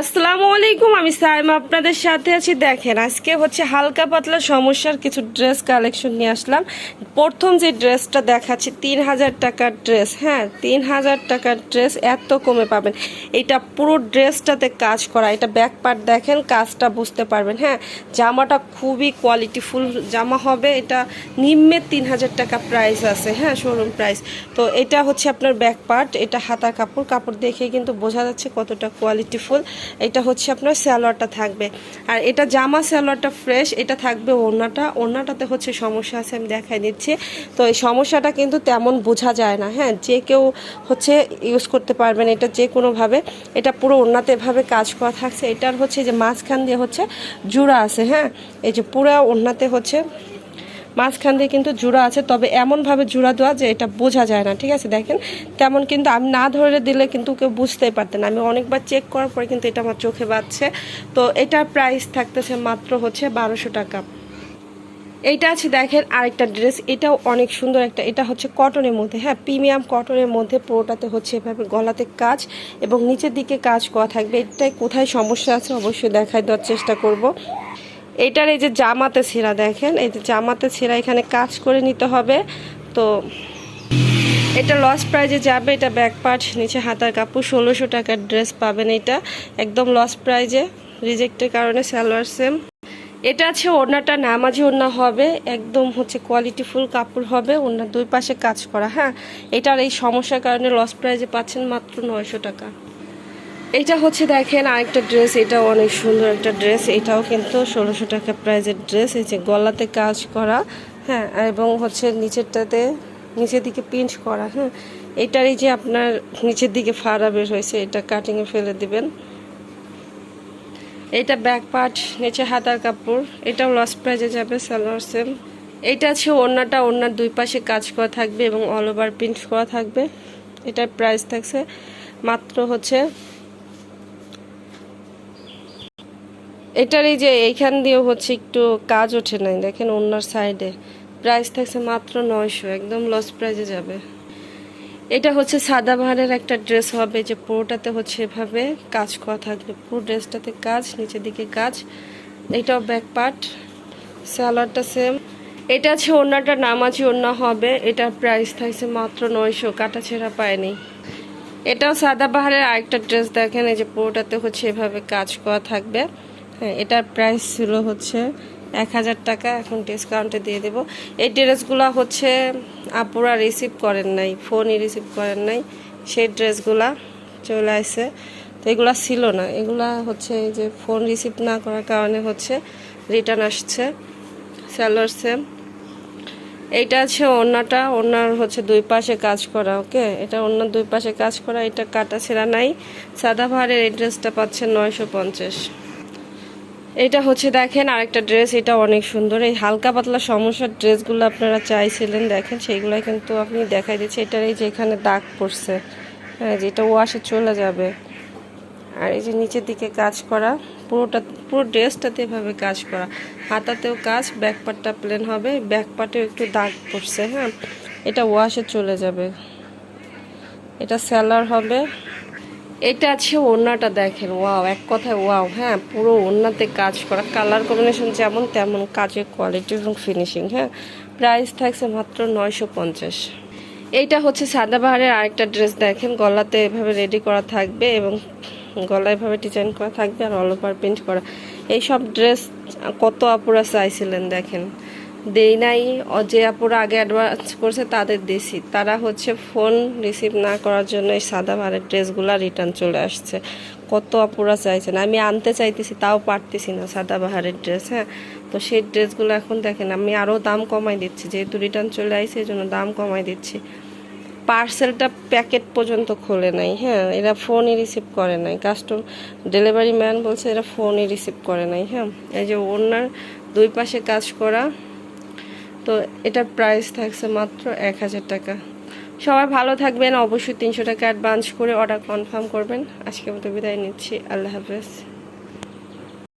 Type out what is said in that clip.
আসসালামু আলাইকুম, আমি সাইমা, আপনাদের সাথে আছি। দেখেন, আজকে হচ্ছে হালকা পাতলা সমস্যার কিছু ড্রেস কালেকশন নিয়ে আসলাম। প্রথম যে ড্রেসটা দেখাচ্ছি, তিন হাজার টাকার ড্রেস হ্যাঁ তিন হাজার টাকার ড্রেস এত কমে পাবেন। এটা পুরো ড্রেসটাতে কাজ করা, এটা ব্যাক পার্ট দেখেন, কাজটা বুঝতে পারবেন হ্যাঁ। জামাটা খুবই কোয়ালিটিফুল জামা হবে, এটা নিম্নে তিন হাজার টাকা প্রাইস আছে হ্যাঁ শোরুম প্রাইস তো এটা হচ্ছে আপনার ব্যাক পার্ট এটা হাতা কাপড় কাপড় দেখে কিন্তু বোঝা যাচ্ছে কতটা কোয়ালিটিফুল এটা হচ্ছে আপনার স্যালোয়ারটা থাকবে। আর এটা জামা স্যালোয়ারটা ফ্রেশ, এটা থাকবে ওড়নাটা। ওড়নাটাতে হচ্ছে সমস্যা আছে, আমি দেখাই দিচ্ছি। তো এই সমস্যাটা কিন্তু তেমন বোঝা যায় না হ্যাঁ? যে কেউ হচ্ছে ইউজ করতে পারবেন এটা যে কোনোভাবে। এটা পুরো ওড়নাতে এভাবে কাজ করা থাকছে। এটার হচ্ছে যে মাঝখান দিয়ে হচ্ছে জুড়া আছে হ্যাঁ? এই যে পুরো ওড়নাতে হচ্ছে মাঝখান দিয়ে কিন্তু জোড়া আছে, তবে এমনভাবে জোড়া দেওয়া যে এটা বোঝা যায় না, ঠিক আছে? দেখেন, তেমন কিন্তু আমি না ধরে দিলে কিন্তু কেউ বুঝতেই পারতেন। আমি অনেকবার চেক করার পরে কিন্তু এটা আমার চোখে বাজছে। তো এটার প্রাইস থাকতেছে মাত্র হচ্ছে বারোশো টাকা। এইটা আছে, দেখেন, আরেকটা ড্রেস এটাও অনেক সুন্দর একটা, এটা হচ্ছে কটনের মধ্যে। হ্যাঁ প্রিমিয়াম কটনের মধ্যে পুরোটাতে হচ্ছে এভাবে গলাতে কাজ এবং নিচের দিকে কাজ করা থাকবে। এটাই কোথায় সমস্যা আছে অবশ্যই দেখাই দেওয়ার চেষ্টা করব। এটার এই যে জামাতে ছেঁড়া দেখেন, এই যে জামাতে ছেঁড়া এখানে কাজ করে নিতে হবে। তো এটা লস প্রাইজে যাবে, এটা ব্যাক পার্ট নিচে হাতার কাপড়, ষোলোশো টাকার ড্রেস পাবেন এটা। একদম লস প্রাইজে রিজেক্টের কারণে সালোয়ার সেম এটা আছে ওড়নাটা, নামাজি ওড়না হবে, একদম হচ্ছে কোয়ালিটি ফুল কাপড় হবে, ওড়নার দুই পাশে কাজ করা হ্যাঁ। এটার এই সমস্যার কারণে লস প্রাইজে পাচ্ছেন মাত্র নয়শো টাকা। এটা হচ্ছে দেখেন আরেকটা ড্রেস, এটাও অনেক সুন্দর একটা ড্রেস। এটাও কিন্তু ষোলোশো টাকা প্রাইজের ড্রেস, এই যে গলাতে কাজ করা হ্যাঁ এবং হচ্ছে নিচেরটাতে, নিচের দিকে পিঞ্চ করা হ্যাঁ। এটার এই যে আপনার নিচের দিকে ফাড়া বের হয়েছে, এটা কাটিংয়ে ফেলে দিবেন। এটা ব্যাক পার্ট নিচে হাতার কাপড়, এটাও লস প্রাইজে যাবে সালোয়ার সেম এটা আছে ওড়নাটা, ওড়নার দুই পাশে কাজ করা থাকবে এবং অল ওভার প্রিন্ট করা থাকবে। এটার প্রাইস থাকছে মাত্র হচ্ছে এটার এই যে এইখান দিয়েও হচ্ছে একটু কাজ ওঠে নাই। দেখেন ওনার সাইডে। প্রাইস থাকছে মাত্র নয়শো, একদম লস প্রাইজে যাবে। এটা হচ্ছে সাদা বাহারের একটা ড্রেস হবে, যে পুরোটাতে হচ্ছে এভাবে কাজ করা থাকবে। পুরো ড্রেসটাতে কাজ, নিচের দিকে কাজ। এটাও ব্যাক পার্ট স্যালাডটা সেম এটা আছে ওনাটা নামাজি ওনা হবে। এটার প্রাইস থাকছে মাত্র নয়শো, কাটা ছেঁড়া পায়নি। এটাও সাদা বাহারের আরেকটা ড্রেস দেখেন এই যে পুরোটাতে হচ্ছে এভাবে কাজ করা থাকবে। এটার প্রাইস ছিল হচ্ছে এক হাজার টাকা। এখন ডিসকাউন্টে দিয়ে দেবো। এই ড্রেসগুলো হচ্ছে আপুরা রিসিভ করেন নাই, ফোনই রিসিভ করেন নাই। সেই ড্রেসগুলা চলে আসে তো এগুলা ছিল না। এগুলা হচ্ছে এই যে ফোন রিসিভ না করার কারণে হচ্ছে রিটার্ন আসছে স্যালোর সেম এইটা আছে ওড়নাটা ওড়নার হচ্ছে দুই পাশে কাজ করা, ওকে? এটা ওড়নার দুই পাশে কাজ করা, এটা কাটা ছেঁড়া নাই। সাদা ভারের এই ড্রেসটা পাচ্ছেন নয়শো পঞ্চাশ। এটা হচ্ছে দেখেন আরেকটা ড্রেস, এটা অনেক সুন্দর। এই হালকা পাতলা সমস্যার ড্রেসগুলো আপনারা চাইছিলেন, দেখেন সেইগুলো কিন্তু আপনি দেখাই দিচ্ছে। এটার এই যে এখানে দাগ পড়ছে হ্যাঁ যেটা ওয়াশে চলে যাবে। আর এই যে নিচের দিকে কাজ করা, পুরোটা, পুরো ড্রেসটাতে এভাবে কাজ করা। হাতাতেও কাজ ব্যাক পার্টটা প্লেন হবে ব্যাক পার্টেও একটু দাগ পড়ছে হ্যাঁ। এটা ওয়াশে চলে যাবে। এটা স্যালার হবে। এটা আছে ওড়নাটা দেখেন, ওয়াও, এক কথায় ওয়াও হ্যাঁ পুরো ওড়নাতে কাজ করা কালার কম্বিনেশন যেমন তেমন কাজের কোয়ালিটি এবং ফিনিশিং হ্যাঁ প্রাইস থাকছে মাত্র নয়শো পঞ্চাশ। এইটা হচ্ছে সাদাবাহারের আরেকটা ড্রেস দেখেন, গলাতে এভাবে রেডি করা থাকবে এবং গলায় এভাবে ডিজাইন করা থাকবে আর অল ওভার প্রিন্ট করা। এই সব ড্রেস কত আপুরা চাইছিলেন দেখেন। দেই নাই। যে আপুরা আগে অ্যাডভান্স করছে তাদের দিছি। তারা হচ্ছে ফোন রিসিভ না করার জন্য এই সাদা ভারের ড্রেসগুলো রিটার্ন চলে আসছে। কত আপুরা চাইছেন আমি আনতে চাইতেছি, তাও পারতেছি না সাদা বাহারের ড্রেস হ্যাঁ? তো সেই ড্রেসগুলো এখন দেখেন, আমি আরও দাম কমাই দিচ্ছি। যেহেতু রিটার্ন চলে আসছে এই জন্য দাম কমাই দিচ্ছি। পার্সেলটা প্যাকেট পর্যন্ত খোলে নাই হ্যাঁ? এরা ফোনই রিসিভ করে নাই। কাস্টম ডেলিভারি ম্যান বলছে, এরা ফোনই রিসিভ করে নাই হ্যাঁ? এই যে ওনার দুই পাশে কাজ করা তো এটা প্রাইস থাকছে মাত্র এক হাজার টাকা। সবাই ভালো থাকবেন, অবশ্যই তিনশো টাকা অ্যাডভান্স করে অর্ডার কনফার্ম করবেন। আজকে মতো বিদায় নিচ্ছি, আল্লাহ হাফেজ।